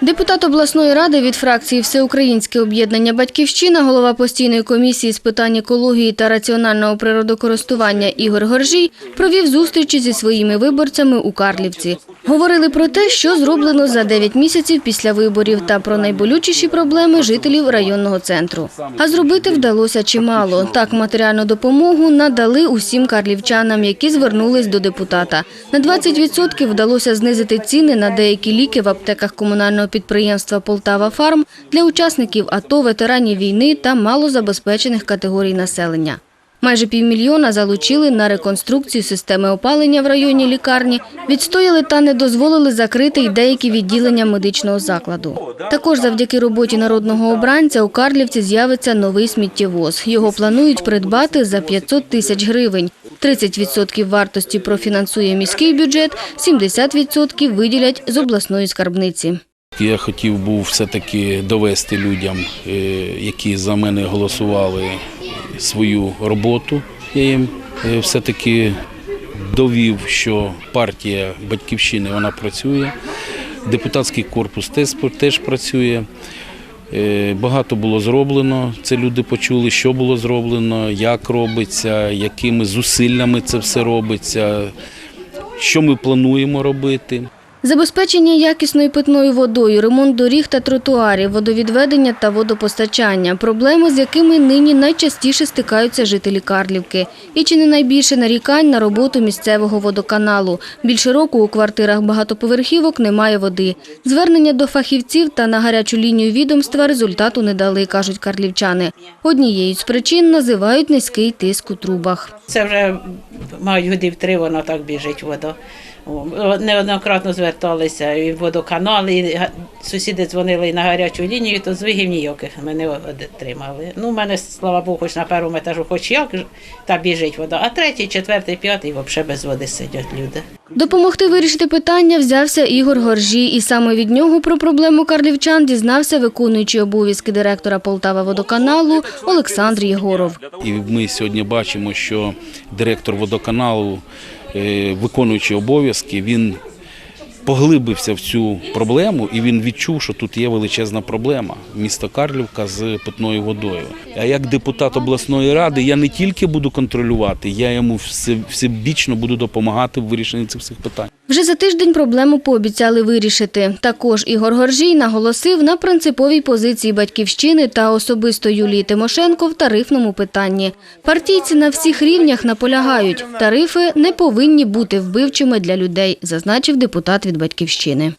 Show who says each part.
Speaker 1: Депутат обласної ради від фракції Всеукраїнське об'єднання Батьківщина, голова постійної комісії з питань екології та раціонального природокористування Ігор Горжій провів зустрічі зі своїми виборцями у Карлівці. Говорили про те, що зроблено за 9 місяців після виборів та про найболючіші проблеми жителів районного центру. А зробити вдалося чимало. Так, матеріальну допомогу надали усім карлівчанам, які звернулись до депутата. На 20% вдалося знизити ціни на деякі ліки в аптеках комунального підприємства «Полтава Фарм» для учасників АТО, ветеранів війни та малозабезпечених категорій населення. Майже півмільйона залучили на реконструкцію системи опалення в районі лікарні, відстояли та не дозволили закрити й деякі відділення медичного закладу. Також завдяки роботі народного обранця у Карлівці з'явиться новий сміттєвоз. Його планують придбати за 500 тисяч гривень. 30% вартості профінансує міський бюджет, 70% виділять з обласної скарбниці.
Speaker 2: Я хотів був все-таки довести людям, е, які за мене голосували, свою роботу. Я їм е, все-таки довів, що партія батьківщини вона працює, депутатський корпус теж, працює. Е, Багато було зроблено. Це люди почули, що було зроблено, як робиться, якими зусиллями це все робиться, що ми плануємо робити.
Speaker 1: Забезпечення якісною питною водою, ремонт доріг та тротуарів, водовідведення та водопостачання – проблеми, з якими нині найчастіше стикаються жителі Карлівки. І чи не найбільше нарікань на роботу місцевого водоканалу. Більше року у квартирах багатоповерхівок немає води. Звернення до фахівців та на гарячу лінію відомства результату не дали, кажуть карлівчани. Однією з причин називають низький тиск у трубах.
Speaker 3: Це вже мають годів три, воно так біжить вода. Неоднократно зверталися і в водоканал, і сусіди дзвонили на гарячу лінію, то звигів ніяких ми не отримали. Ну, у мене, слава Богу, хоч на першому етажу, хоч як ж, та біжить вода, а третій, четвертий, п'ятий взагалі без води сидять люди.
Speaker 1: Допомогти вирішити питання взявся Ігор Горжій, і саме від нього про проблему карлівчан дізнався виконуючий обов'язки директора Полтава водоканалу Олександр Єгоров.
Speaker 2: І ми сьогодні бачимо, що директор водоканалу, е, виконуючий обов'язки, він поглибився в цю проблему і він відчув, що тут є величезна проблема міста Карлівка з питною водою. А як депутат обласної ради я не тільки буду контролювати, я йому всебічно буду допомагати в вирішенні цих всіх питань.
Speaker 1: Вже за тиждень проблему пообіцяли вирішити. Також Ігор Горжій наголосив на принциповій позиції батьківщини та особисто Юлії Тимошенко в тарифному питанні. Партійці на всіх рівнях наполягають, тарифи не повинні бути вбивчими для людей, зазначив депутат від батьківщини.